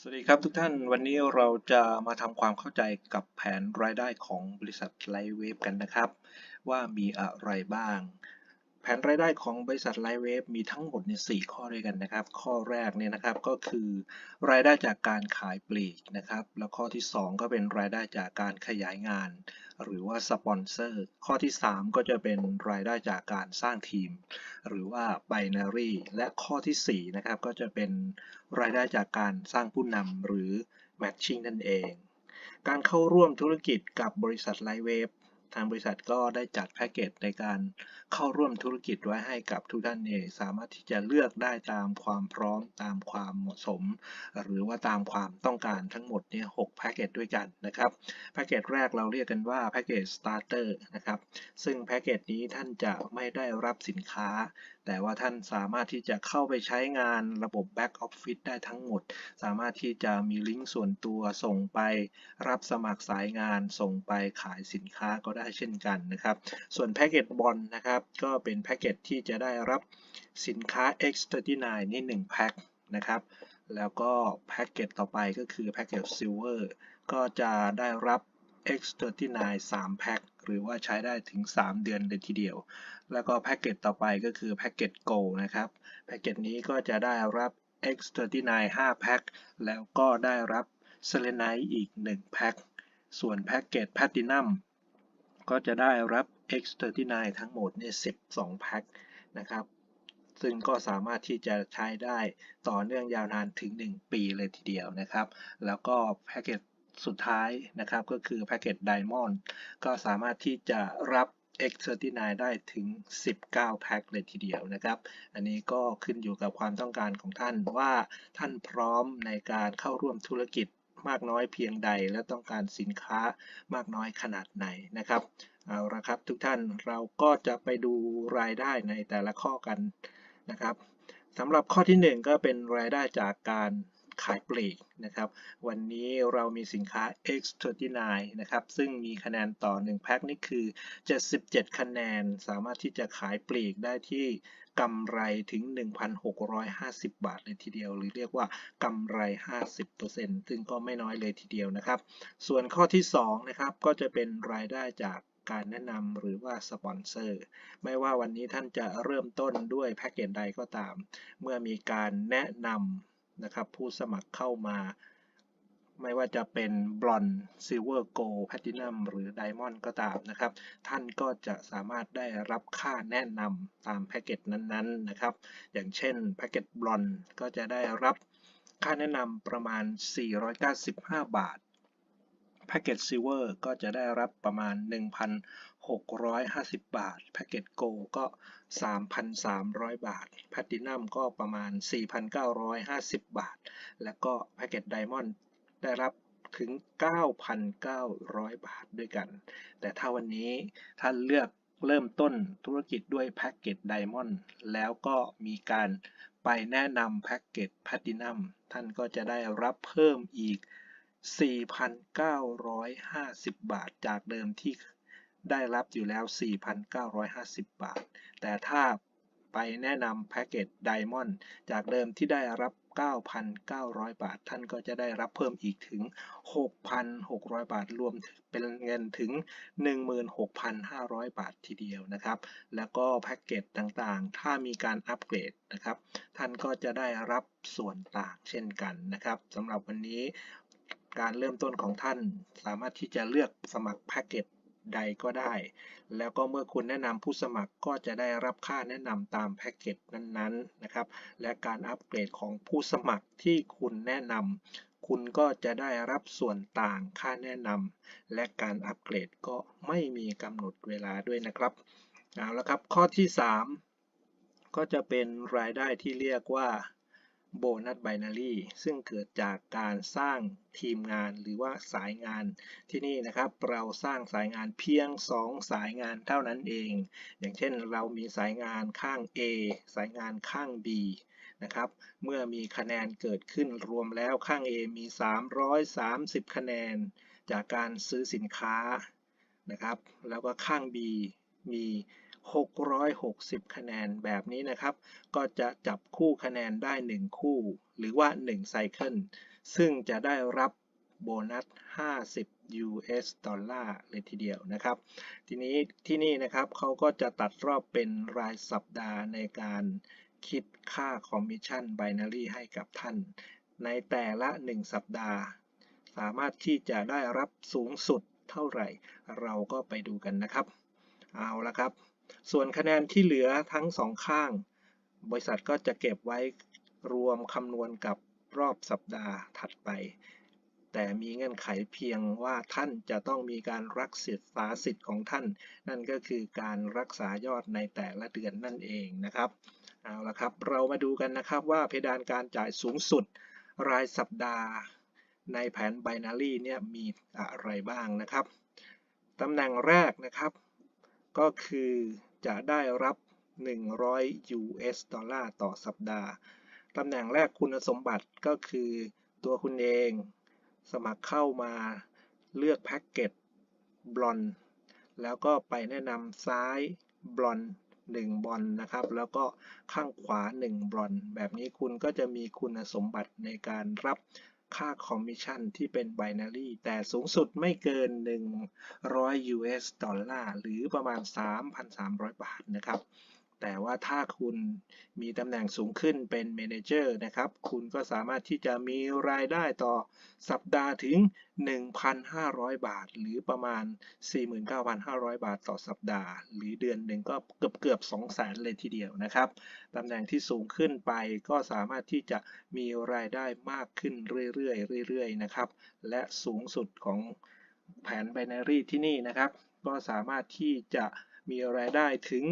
สวัสดีครับทุกท่านวันนี้เราจะมาทำความเข้าใจกับแผนรายได้ของบริษัทไลท์เวฟกันนะครับ ว่ามีอะไรบ้าง ผนรายได้ของบริษัทไลท์เวฟมีทั้งหมดในสี่ข้อด้วยกันนะครับ ข้อแรกเนี่ยนะครับก็คือรายได้จากการขายปลีกนะครับ แล้วข้อที่ 2 ก็เป็นรายได้จากการขยายงาน หรือว่าสปอนเซอร์ ข้อที่ 3 ก็จะเป็นรายได้จากการสร้างทีม หรือว่า binary และข้อทีสี่4นะครับก็จะเป็นรายได้จากการสร้างผู้นำหรือ matching นั่นเองการเข้าร่วมธุรกิจกับบริษัทไลเวฟ ทางบริษัทก็ได้จัดแพ็กเกจในการเข้าร่วมธุรกิจไว้ให้กับทุกท่านเองสามารถที่จะเลือกได้ตามความพร้อมตามความเหมาะสม หรือว่าตามความต้องการทั้งหมดเนี่ยหกแพ็กเกจด้วยกันนะครับแพ็กเกจแรกเราเรียกกันว่าแพ็กเกจ starter นะครับซึ่งแพ็กเกจนี้ท่านจะไม่ได้รับสินค้า แต่ว่าท่านสามารถที่จะเข้าไปใช้งานระบบ Back Office ได้ทั้งหมด สามารถที่จะมีลิงก์ส่วนตัวส่งไปรับสมัครสายงานส่งไปขายสินค้าก็ได้เช่นกันนะครับ ส่วนแพ็กเกจบอลนะครับก็เป็นแพ็กเกจที่จะได้รับสินค้า X39 นี่ 1 แพ็คนะครับ แล้วก็แพ็กเกจต่อไปก็คือแพ็กเกจ Silver ก็จะได้รับ X39 3 แพ็คหรือว่าใช้ได้ถึง 3 เดือนเลยทีเดียว แล้วก็แพ็กเกจต่อไปก็คือแพ็กเกจ Go นะครับแพ็กเกจนี้ก็จะได้รับ X39 5 แพ็คแล้วก็ได้รับ Selenite อีก 1 แพ็ค ส่วนแพ็กเกจ Platinum ก็จะได้รับ X39 ทั้งหมดเนี่ย12 แพ็คนะครับ ซึ่งก็สามารถที่จะใช้ได้ต่อเนื่องยาวนานถึง 1 ปีเลยทีเดียวนะครับ แล้วก็แพ็กเกจสุดท้ายนะครับก็คือแพ็กเกจ Diamond ก็สามารถที่จะรับ X39 ได้ถึง 19 แพ็คเลยทีเดียวนะครับ อันนี้ก็ขึ้นอยู่กับความต้องการของท่านว่าท่านพร้อมในการเข้าร่วมธุรกิจ มากน้อยเพียงใด และต้องการสินค้ามากน้อยขนาดไหนนะครับเอาละครับทุกท่านเราก็จะไปดูรายได้ในแต่ละข้อกันนะครับสำหรับข้อที่ 1 ก็เป็นรายได้จากการขายปลีกนะครับ วันนี้เรามีสินค้า X39 นะครับ ซึ่งมีคะแนนต่อ 1 แพ็คนี่คือ 77 คะแนน สามารถที่จะขายปลีกได้ที่ กำไรถึง 1,650 บาทเลยทีเดียว หรือเรียกว่ากำไร 50%ซึ่งก็ไม่น้อยเลยทีเดียวนะครับ ส่วนข้อที่2นะครับก็จะเป็นรายได้จากการแนะนำหรือว่าสปอนเซอร์ ไม่ว่าวันนี้ท่านจะเริ่มต้นด้วยแพ็กเกจใดก็ตาม เมื่อมีการแนะนำนะครับผู้สมัครเข้ามา ไม่ว่าจะเป็นบลอนซิลเวอร์โกลแพตินัมหรือไดมอนด์ก็ตามนะครับ ท่านก็จะสามารถได้รับค่าแนะนำตามแพ็กเกจนั้นๆนะครับ อย่างเช่นแพ็กเกจบลอนก็จะได้รับค่าแนะนำประมาณ 495 บาทแพ็กเกจซิลเวอร์ก็จะได้รับประมาณ 1,650 บาท แพ็กเกจโกก็ 3,300 บาท แพลตินัมก็ประมาณ 4,950 บาท แล้วก็แพ็กเกจไดมอนด์ ได้รับถึง 9,900 บาทด้วยกัน แต่ถ้าวันนี้ท่านเลือกเริ่มต้นธุรกิจด้วยแพ็กเกจไดมอนด์แล้วก็มีการไปแนะนำแพ็กเกจแพลตินัมท่านก็จะได้รับเพิ่มอีก 4,950 บาทจากเดิมที่ได้รับอยู่แล้ว 4,950 บาท แต่ถ้าไปแนะนำแพ็กเกจไดมอนด์จากเดิมที่ได้รับ 9,900 บาท ท่านก็จะได้รับเพิ่มอีกถึง 6,600 บาท รวมเป็นเงินถึง 16,500 บาททีเดียวนะครับ แล้วก็แพ็กเกจต่างๆ ถ้ามีการอัปเกรดนะครับ ท่านก็จะได้รับส่วนต่างเช่นกันนะครับสำหรับวันนี้การเริ่มต้นของท่านสามารถที่จะเลือกสมัครแพ็กเกจ ใดก็ได้ แล้วก็เมื่อคุณแนะนำผู้สมัครก็จะได้รับค่าแนะนำตามแพ็กเกจนั้นๆนะครับ และการอัปเกรดของผู้สมัครที่คุณแนะนำคุณก็จะได้รับส่วนต่างค่าแนะนำและการอัปเกรดก็ไม่มีกำหนดเวลาด้วยนะครับเอาละครับข้อที่ 3 ก็จะเป็นรายได้ที่เรียกว่า โบนัสไบนารีซึ่งเกิดจากการสร้างทีมงานหรือว่าสายงานที่นี่นะครับ เราสร้างสายงานเพียง 2 สายงานเท่านั้นเอง อย่างเช่นเรามีสายงานข้าง A สายงานข้าง B นะครับ เมื่อมีคะแนนเกิดขึ้นรวมแล้วข้าง A มี 330 คะแนน จากการซื้อสินค้านะครับ แล้วก็ข้าง B มี 660 คะแนนแบบนี้นะครับ ก็จะจับคู่คะแนนได้ 1 คู่ หรือว่า 1 ไซเคิล ซึ่งจะได้รับโบนัส 50 US ดอลลาร์เลยทีเดียวนะครับ ทีนี้ที่นี่นะครับเขาก็จะตัดรอบเป็นรายสัปดาห์ในการคิดค่าคอมมิชชั่น Binary ให้กับท่าน ในแต่ละ 1 สัปดาห์ สามารถที่จะได้รับสูงสุดเท่าไหร่ เราก็ไปดูกันนะครับ เอาละครับ ส่วนคะแนนที่เหลือทั้งสองข้าง บริษัทก็จะเก็บไว้รวมคำนวณกับรอบสัปดาห์ถัดไป แต่มีเงื่อนไขเพียงว่าท่านจะต้องมีการรักษาสิทธิ์ของท่าน นั่นก็คือการรักษายอดในแต่ละเดือนนั่นเองนะครับเอาละครับ เรามาดูกันนะครับว่าเพดานการจ่ายสูงสุดรายสัปดาห์ในแผน binary เนี่ยมีอะไรบ้างนะครับ ตำแหน่งแรกนะครับ ก็คือจะได้รับ 100 US ดอลลาร์ต่อสัปดาห์ ตำแหน่งแรกคุณสมบัติก็คือตัวคุณเอง สมัครเข้ามาเลือกแพ็กเกจบลอนแล้วก็ไปแนะนำซ้ายบลอน1บอลนะครับ แล้วก็ข้างขวา 1บอนแบบนี้คุณก็จะมีคุณสมบัติในการรับ ค่าคอมมิชชั่นที่เป็น binary แต่สูงสุดไม่เกิน 100 US ดอลลาร์ หรือประมาณ 3,300 บาทนะครับ แต่ว่าถ้าคุณมีตำแหน่งสูงขึ้นเป็น Manager นะครับ คุณก็สามารถที่จะมีรายได้ต่อสัปดาห์ถึง 1,500 บาท หรือประมาณ 49,500 บาทต่อสัปดาห์ หรือเดือนหนึ่งก็เกือบเกือบ200,000เลยทีเดียวนะครับตำแหน่งที่สูงขึ้นไปก็สามารถที่จะมีรายได้มากขึ้นเรื่อยๆเรื่อยๆนะครับ และสูงสุดของแผน binary ที่นี่นะครับ ก็สามารถที่จะ มีรายได้ถึง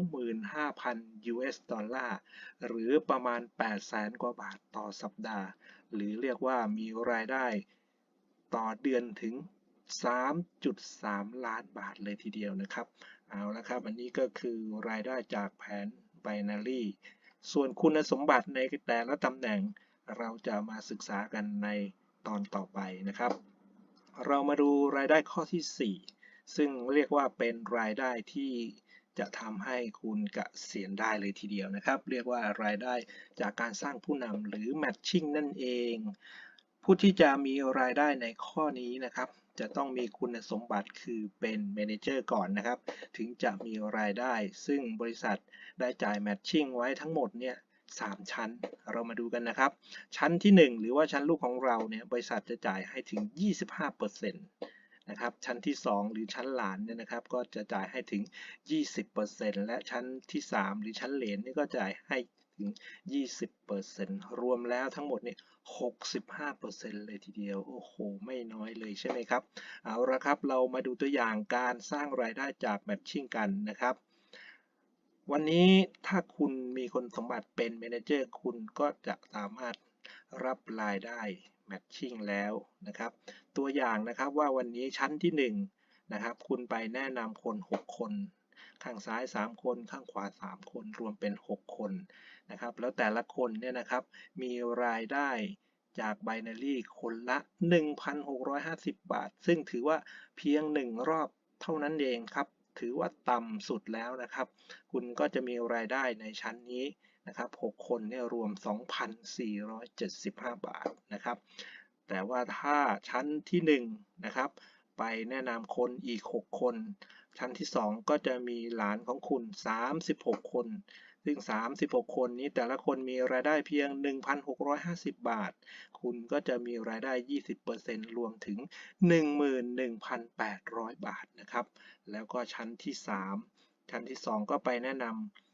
25,000 US ดอลลาร์ หรือประมาณ800,000กว่าบาทต่อสัปดาห์ หรือเรียกว่ามีรายได้ต่อเดือนถึง 3.3 ล้านบาทเลยทีเดียวนะครับ เอาละครับ อันนี้ก็คือรายได้จากแผน binary ส่วนคุณสมบัติในแต่ละตำแหน่งเราจะมาศึกษากันในตอนต่อไปนะครับ เรามาดูรายได้ข้อที่ 4 ซึ่งเรียกว่าเป็นรายได้ที่จะทำให้คุณกเกษียณได้เลยทีเดียวนะครับ เรียกว่ารายได้จากการสร้างผู้นำหรือ matching นั่นเอง ผู้ที่จะมีรายได้ในข้อนี้นะครับ จะต้องมีคุณสมบัติคือเป็น Manager ก่อนนะครับ ถึงจะมีรายได้ ซึ่งบริษัทได้จ่าย matching ไว้ทั้งหมดเนี่ย3 ชั้น เรามาดูกันนะครับ ชั้นที่ 1 หรือว่าชั้นลูกของเราเนี่ย บริษัทจะจ่ายให้ถึง 25% นะครับชั้นที่ 2 หรือชั้นหลานเนี่ยนะครับก็จะจ่ายให้ถึง 20%และชั้นที่ 3 หรือชั้นเหลนนี่ก็จ่ายให้ถึง 20%รวมแล้วทั้งหมดเนี่ย65%เลยทีเดียว โอ้โห ไม่น้อยเลยใช่ไหมครับ เอาละครับ เรามาดูตัวอย่างการสร้างรายได้จากแมทชิ่งกันนะครับ วันนี้ถ้าคุณมีคนสมบัติเป็น Manager คุณก็จะสามารถ รับรายได้ Matching แล้วนะครับ ตัวอย่างนะครับว่าวันนี้ชั้นที่1นะครับคุณไปแนะนำคน 6 คน ข้างซ้าย 3 คน ข้างขวา 3 คนรวมเป็น 6 คนนะครับแล้วแต่ละคนเนี่ยนะครับมีรายได้จาก Binary คนละ 1,650 บาท ซึ่งถือว่าเพียง 1 รอบเท่านั้นเองครับ ถือว่าต่ำสุดแล้วนะครับ คุณก็จะมีรายได้ในชั้นนี้ นะครับ6คนเนี่ยรวม 2,475 บาทนะครับ แต่ว่าถ้าชั้นที่1นะครับไปแนะนำคนอีก 6 คน ชั้นที่ 2 ก็จะมีหลานของคุณ 36 คน ซึ่ง 36 คนนี้แต่ละคนมีรายได้เพียง 1,650 บาท คุณก็จะมีรายได้ 20%รวมถึง 11,800 บาทนะครับ แล้วก็ชั้นที่ 3 ชั้นที่ 2 ก็ไปแนะนำ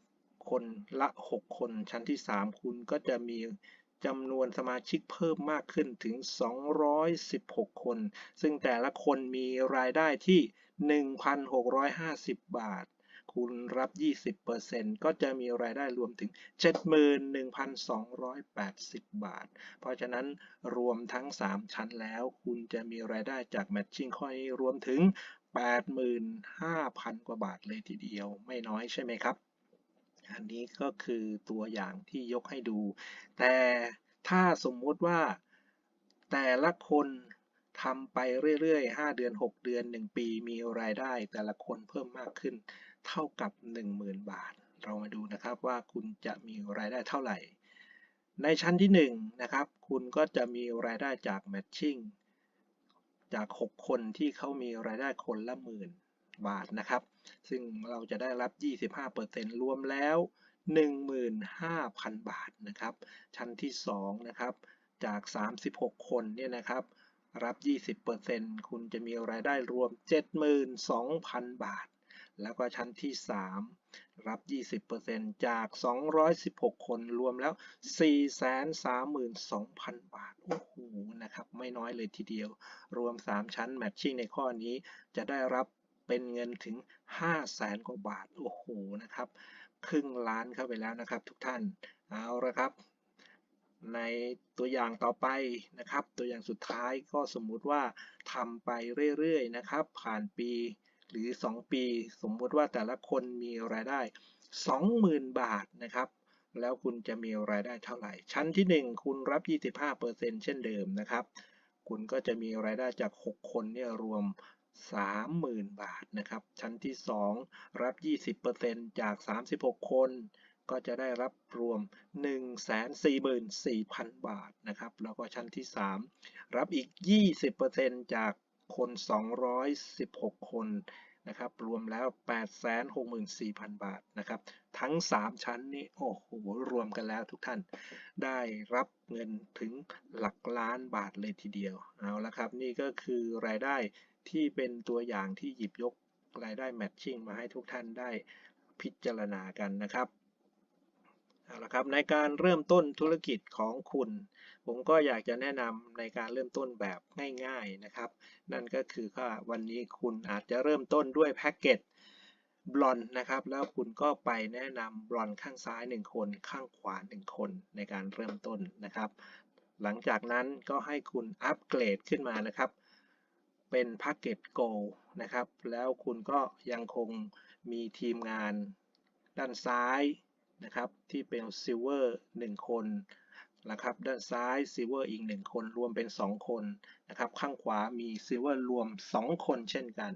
คนละ6คน ชั้นที่3คุณก็จะมีจำนวนสมาชิกเพิ่มมากขึ้นถึง 216 คน ซึ่งแต่ละคนมีรายได้ที่ 1,650 บาทคุณรับ 20%ก็จะมีรายได้รวมถึง 71,280 บาท เพราะฉะนั้นรวมทั้ง 3 ชั้นแล้ว คุณจะมีรายได้จาก Matching ข้อนี้รวมถึง 85,000 กว่าบาทเลยทีเดียว ไม่น้อยใช่ไหมครับ อันนี้ก็คือตัวอย่างที่ยกให้ดู แต่ถ้าสมมุติว่าแต่ละคนทำไปเรื่อยๆ 5 เดือน 6 เดือน 1 ปีมีรายได้ แต่ละคนเพิ่มมากขึ้นเท่ากับ 10,000 บาท เรามาดูนะครับว่าคุณจะมีรายได้เท่าไหร่ ในชั้นที่1นะครับ คุณก็จะมีรายได้จาก Matching จาก 6 คนที่เขามีรายได้คนละหมื่น บาทนะครับ ซึ่งเราจะได้รับ 25%รวมแล้ว 15,000 บาทนะครับ ชั้นที่ 2 นะครับ จาก 36 คนเนี่ยนะครับ รับ 20%คุณจะมีรายได้รวม 72,000 บาท แล้วก็ชั้นที่ 3 รับ 20%จาก 216 คน รวมแล้ว 432,000 บาท โอ้โห นะครับ ไม่น้อยเลยทีเดียว รวม 3 ชั้น Matching ในข้อนี้จะได้รับ เป็นเงินถึง 500,000กว่าบาท โอ้โหนะครับ ครึ่งล้านเข้าไปแล้วนะครับ ทุกท่าน เอาละครับ ในตัวอย่างต่อไปนะครับ ตัวอย่างสุดท้ายก็สมมุติว่าทำไปเรื่อยๆนะครับ ผ่านปีหรือ 2 ปี สมมุติว่าแต่ละคนมีรายได้ 20,000 บาทนะครับแล้วคุณจะมีรายได้เท่าไหร่ ชั้นที่ 1 คุณรับ 25%เช่นเดิมนะครับ คุณก็จะมีรายได้จาก 6 คนเนี่ยรวม 30,000 บาทนะครับ ชั้นที่ 2 รับ 20%จาก 36 คน ก็จะได้รับรวม 144,000 บาทนะครับ แล้วก็ชั้นที่ 3 รับอีก 20%จากคน 216 คนนะครับ รวมแล้ว 864,000 บาทนะครับ ทั้ง 3 ชั้นนี้ โอ้โห รวมกันแล้วทุกท่าน ได้รับเงินถึงหลักล้านบาทเลยทีเดียว เอาละครับ นี่ก็คือรายได้ ที่เป็นตัวอย่างที่หยิบยกรายได้แมทชิ่งมาให้ทุกท่านได้พิจารณากันนะครับเอาละครับในการเริ่มต้นธุรกิจของคุณ ผมก็อยากจะแนะนำในการเริ่มต้นแบบง่ายๆนะครับ นั่นก็คือว่าวันนี้คุณอาจจะเริ่มต้นด้วยแพ็กเกจบลอนนะครับ แล้วคุณก็ไปแนะนำบลอนข้างซ้าย 1 คน ข้างขวา 1 คนในการเริ่มต้นนะครับ หลังจากนั้นก็ให้คุณอัปเกรดขึ้นมานะครับ เป็นแพ็กเกจโกนะครับ แล้วคุณก็ยังคงมีทีมงานด้านซ้ายนะครับที่เป็นซิลเวอร์1คนนะครับด้านซ้ายซิลเวอร์อีก 1 คนรวมเป็น 2 คนนะครับข้างขวามีซิลเวอร์รวม 2 คนเช่นกัน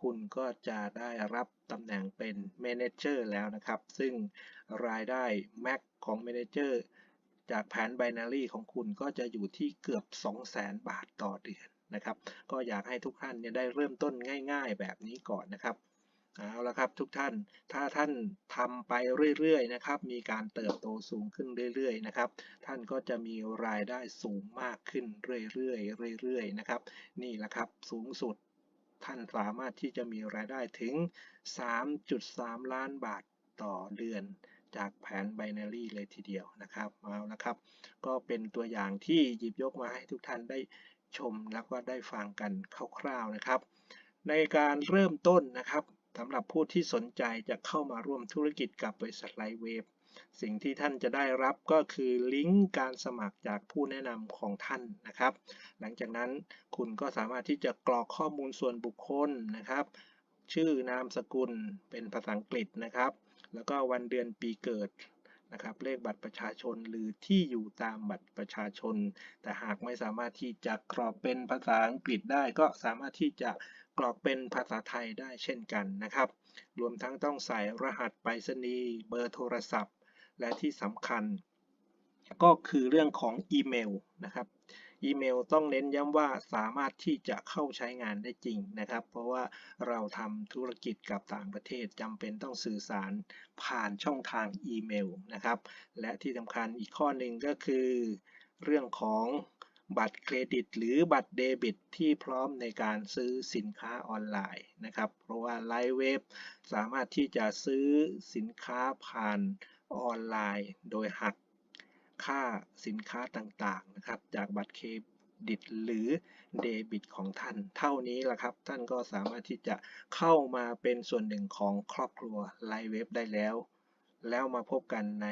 คุณก็จะได้รับตำแหน่งเป็น Manager แล้วนะครับ ซึ่งรายได้ Max ของ Manager จากแผน Binary ของคุณก็จะอยู่ที่เกือบ 200,000 บาทต่อเดือน นะครับ ก็อยากให้ทุกท่านเนี่ยได้เริ่มต้นง่าย ๆ แบบนี้ก่อนนะครับเอาละครับทุกท่าน ถ้าท่านทำไปเรื่อยๆนะครับ มีการเติบโตสูงขึ้นเรื่อยๆนะครับ ท่านก็จะมีรายได้สูงมากขึ้นเรื่อยๆเรื่อยๆนะครับ นี่แหละครับสูงสุดท่านสามารถที่จะมีรายได้ถึง 3.3 ล้านบาทต่อเดือนจากแผน Binary เลยทีเดียวนะครับเอาละครับ ก็เป็นตัวอย่างที่หยิบยกมาให้ทุกท่านได้ ชมแล้วก็ได้ฟังกันคร่าวๆนะครับ ในการเริ่มต้นนะครับสำหรับผู้ที่สนใจจะเข้ามาร่วมธุรกิจกับบริษัทไลเวฟสิ่งที่ท่านจะได้รับก็คือลิงก์การสมัครจากผู้แนะนำของท่านนะครับ หลังจากนั้นคุณก็สามารถที่จะกรอกข้อมูลส่วนบุคคลนะครับ ชื่อนามสกุลเป็นภาษาอังกฤษนะครับ แล้วก็วันเดือนปีเกิด นะครับเลขบัตรประชาชนหรือที่อยู่ตามบัตรประชาชน แต่หากไม่สามารถที่จะกรอกเป็นภาษาอังกฤษได้ ก็สามารถที่จะกรอกเป็นภาษาไทยได้เช่นกันนะครับ รวมทั้งต้องใส่รหัสไปรษณีย์เบอร์โทรศัพท์ และที่สำคัญ ก็คือเรื่องของอีเมลนะครับ อีเมลต้องเน้นย้ำว่าสามารถที่จะเข้าใช้งานได้จริงนะครับ เพราะว่าเราทำธุรกิจกับต่างประเทศจำเป็นต้องสื่อสารผ่านช่องทางอีเมลนะครับ และที่สำคัญอีกข้อหนึ่งก็คือ เรื่องของบัตรเครดิต หรือบัตรเดบิต ที่พร้อมในการซื้อสินค้าออนไลน์นะครับ เพราะว่าไลฟ์เว็บสามารถที่จะซื้อสินค้าผ่านออนไลน์ โดยหัก ค่าสินค้าต่างๆนะครับ จากบัตรเครดิตหรือเดบิตของท่าน เท่านี้แหละครับ ท่านก็สามารถที่จะเข้ามาเป็นส่วนหนึ่งของครอบครัวไลฟ์เว็บได้แล้ว แล้วมาพบกันใน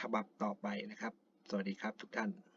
ฉบับต่อไปนะครับ สวัสดีครับทุกท่าน